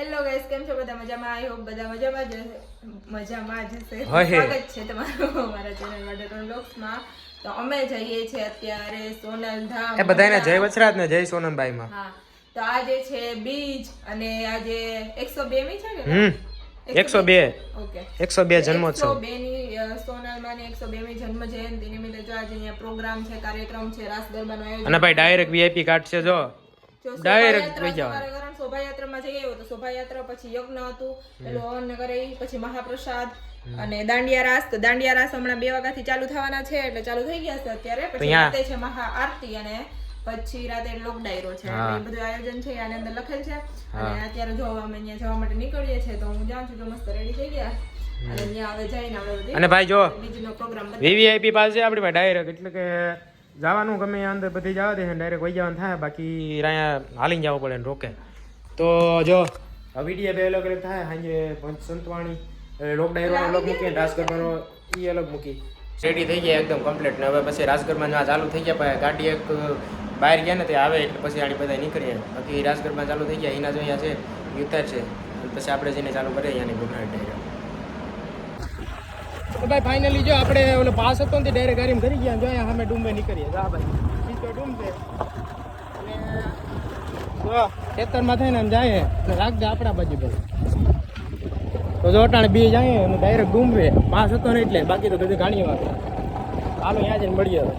Hello guys કેમ છો? બધા મજામાં? આઈ હોપ બધા મજામાં જ મજામાં જ છે સ્વાગત છે તમારું અમારા ચેનલ માટે વ્લોગ્સમાં તો અમે જઈએ છીએ અત્યારે સોનલ ધામ એ બધાને જય વચરાજ ને જય સોનમબાઈ માં હા. તો આજે છે બીજ અને આજે 102 મી છે ને? હમ. એકસો બે. ઓકે એકસો બે જન્મોત્સવ. 102 ની અ, સોનલમાં ની 102 મી જન્મ જયંતિ નિમિત્તે જો આજે અહીંયા પ્રોગ્રામ છે કાર્યક્રમ છે રાસ ગરબાનું આયોજન અને ભાઈ ડાયરેક્ટ વીઆઈપી કાર્ડ છે જો. ડાયરેક્ટ શોભાયાત્રા શોભાયાત્રામાં જઈ આવ્યો તો શોભાયાત્રા પછી યજ્ઞ હતું પેલું હવન ને કરે પછી મહાપ્રસાદ અને દાંડિયા રાસ. તો દાંડિયા રાસ હમણાં બે વાગ્યાથી ચાલુ થવાના છે એટલે ચાલુ થઈ ગયા છે અત્યારે. પછી રાતે છે મહા આરતી અને પછી રાતે લોક ડાયરો છે એ બધું આયોજન છે આની અંદર લખેલ છે. અને અત્યારે જો અમે અહીંયા જવા માટે નીકળીએ છીએ તો હું જાઉં છું તો મસ્ત રેડી થઈ ગયા. અને ભાઈ જો વીવીઆઈપી પાસે આપણી ભાઈ ડાયરેક્ટ એટલે કે જવાનું ગમે અંદર બધી જવા દે ડાયરેક્ટ વહી જવાનું થાય બાકી હાલીને જવું પડે ને રોકે. તો જો. આ વીડિયો બે અલગ અલગ થાય. સાંજે પંચ સંતવાણી લોકડાયરો અલગ મૂકી રાસ ગરબાનો એ અલગ મૂકી. રેડી થઈ ગયા એકદમ કમ્પ્લીટ ને હવે પછી રાજગરમાં ચાલુ થઈ ગયા પછી ગાડી એક બહાર ગયા ને તે આવે એટલે પછી આની બધા નીકળીએ. બાકી રાજગરમાં ચાલુ થઈ ગયા એના જો અહીંયા છે ઉતાર છે. પછી આપણે જઈને ચાલુ કરીએ અહીંયાની ડાયરો. તો ભાઈ ફાઇનલી જો આપણે ઓલો પાસ હતો ને ડાયરેક્ટ ગાડીમાં કરી ગયા જો અહીંયા સામે ડુંબે નીકળીએ. હા ભાઈ બીજો. ડુંબ. છે ખેતરમાં થઈને જાય રાખજે આપણા બાજુ ભાઈ તો જો અટાણે બી જાય અને ડાયરેક્ટ ગુમવે પાસ હતો ને એટલે, બાકી તો બધું ઘણી વાત હાલો અહીંયા જઈને મળીએ હવે.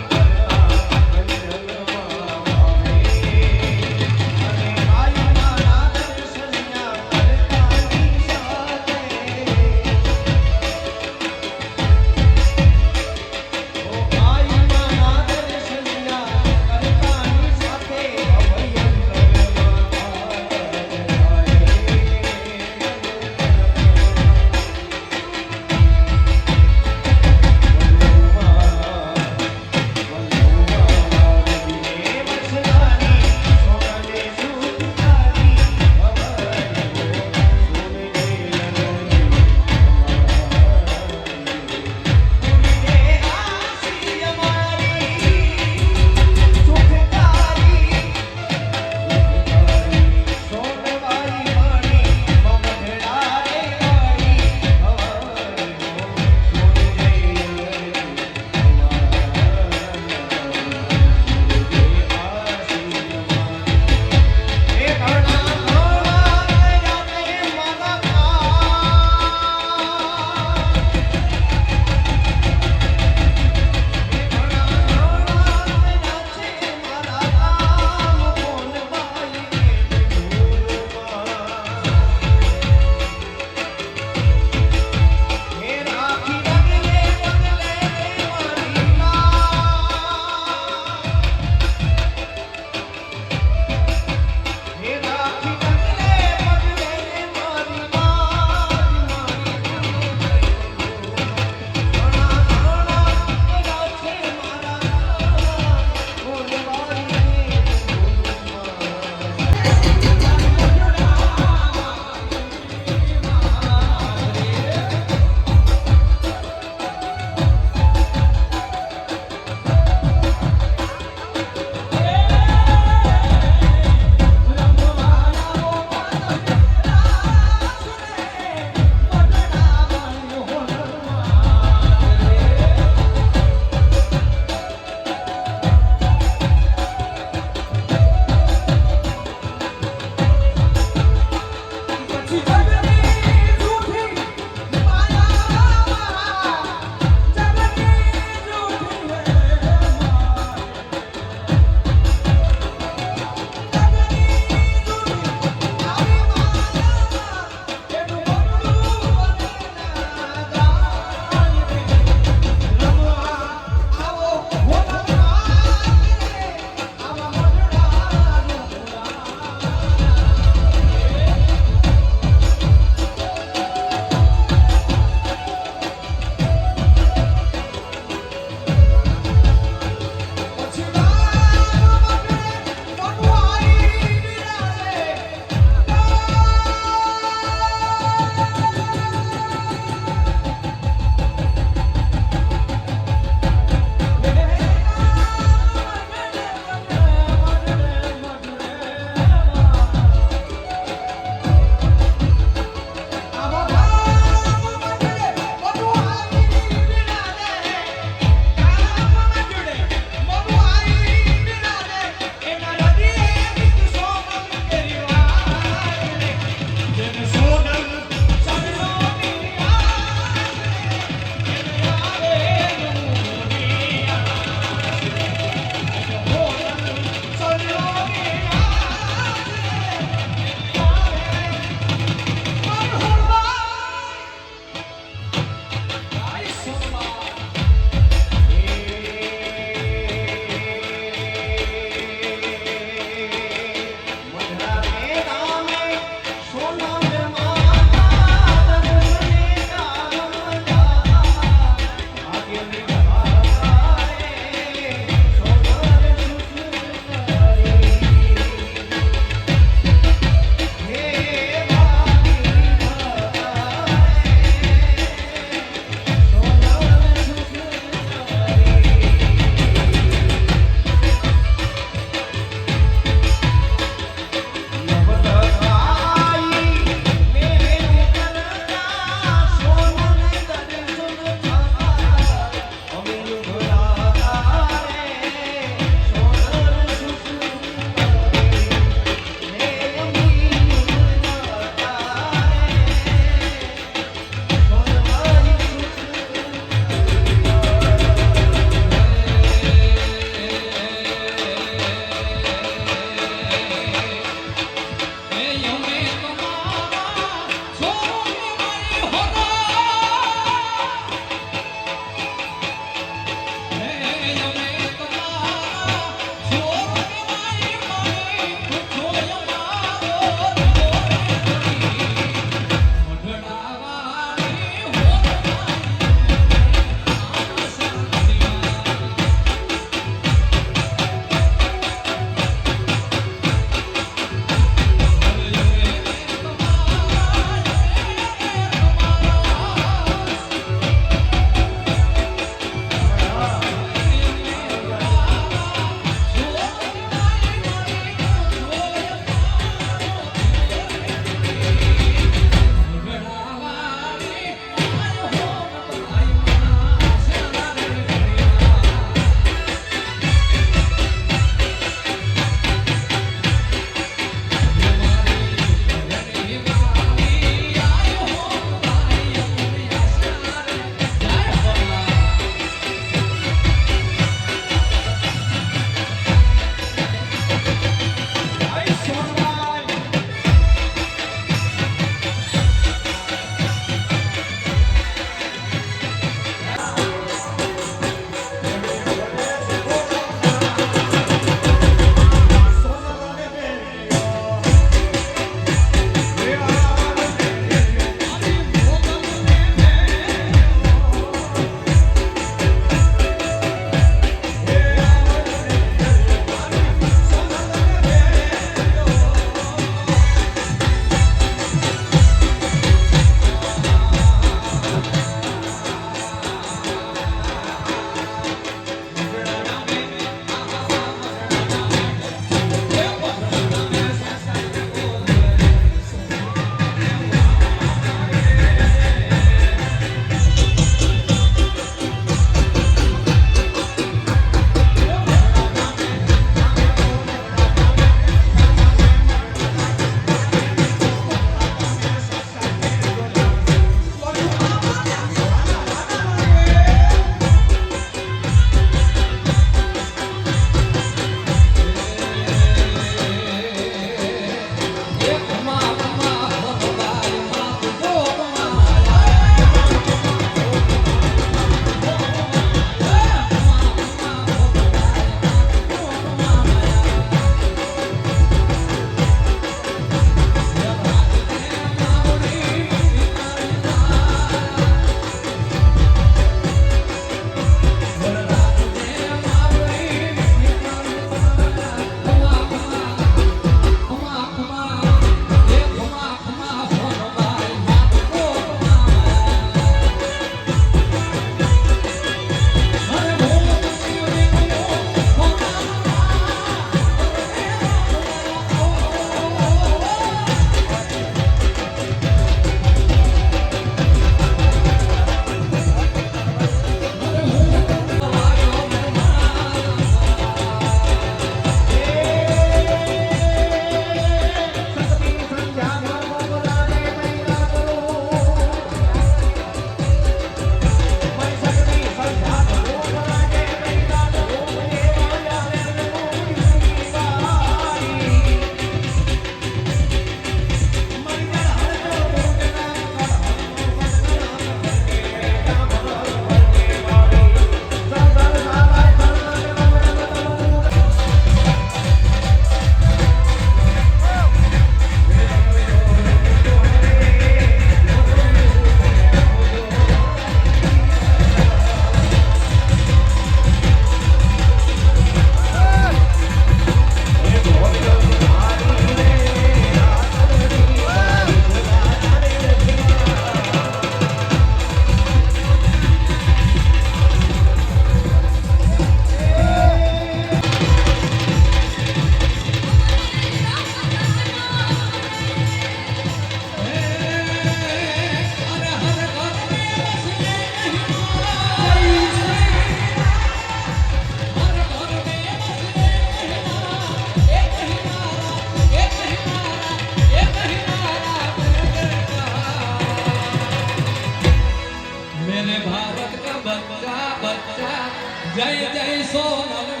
Cahit Eysonalı